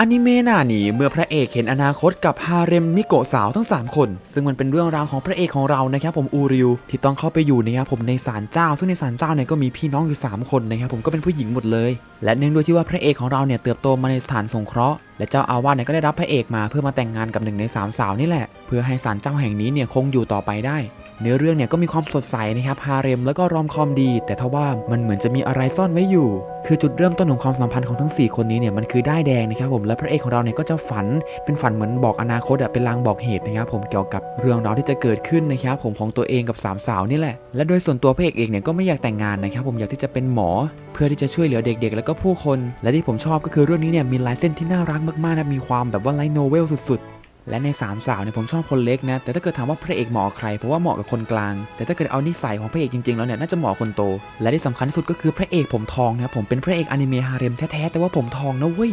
อนิเมะหน้าหนีเมื่อพระเอกเห็นอนาคตกับฮาเร็มมิโกะสาวทั้ง 3 คน ซึ่งมันเป็นเรื่องราวของพระเอกของเรานะครับผมอูริวที่ต้องเข้าไปอยู่นะครับผมในศาลเจ้า ซึ่งในศาลเจ้าเนี่ยก็มีพี่น้องอยู่ 3 คนนะครับผมก็เป็นผู้หญิงหมดเลย และเนื่องด้วยที่ว่าพระเอกของเราเนี่ยเติบโตมาในสถานสงเคราะห์และเจ้าอาวาสเนี่ยก็ได้รับพระเอกมาเพื่อมาแต่งงานกับหนึ่งในสามสาวนี่แหละ เพื่อให้ศาลเจ้าแห่งนี้เนี่ยคงอยู่ต่อไปได้ เนื้อเรื่องเนี่ยก็มีความสดใสนะครับฮาเร็มแล้วก็รอมคอมดี แต่ทว่ามันเหมือนจะมีอะไรซ่อนไว้อยู่ คือจุดเริ่มต้นของความสัมพันธ์ของทั้ง 4 คนนี้เนี่ยมันคือได้แดงนะครับผมและพระเอกของเราเนี่ยก็จะฝันเป็นฝันเหมือนบอกอนาคตอะเป็นลางบอกเหตุนะครับผมเกี่ยวกับเรื่องราวที่จะเกิดขึ้นนะครับผมของตัวเองกับสามสาวนี่แหละและโดยส่วนตัวพระเอกเองเนี่ยก็ไม่อยากแต่งงานนะครับผมอยากที่จะเป็นหมอ เพื่อที่จะช่วยเหลือเด็ก ๆ แล้วก็ผู้คน และที่ผมชอบก็คือเรื่องนี้เนี่ยมีลายเส้นที่น่ารักมากๆนะมีความแบบว่าไลท์โนเวลสุดๆ และในสามสาวเนี่ยผมชอบคนเล็กนะ แต่ถ้าเกิดถามว่าพระเอกเหมาะใครเพราะว่าเหมาะกับคนกลาง แต่ถ้าเกิดเอานิสัยของพระเอกจริงๆแล้วเนี่ยน่าจะเหมาะคนโต และที่สำคัญที่สุดก็คือพระเอกผมทองนะผมเป็นพระเอกอนิเมะฮาเร็มแท้ๆแต่ว่าผมทองนะเว้ย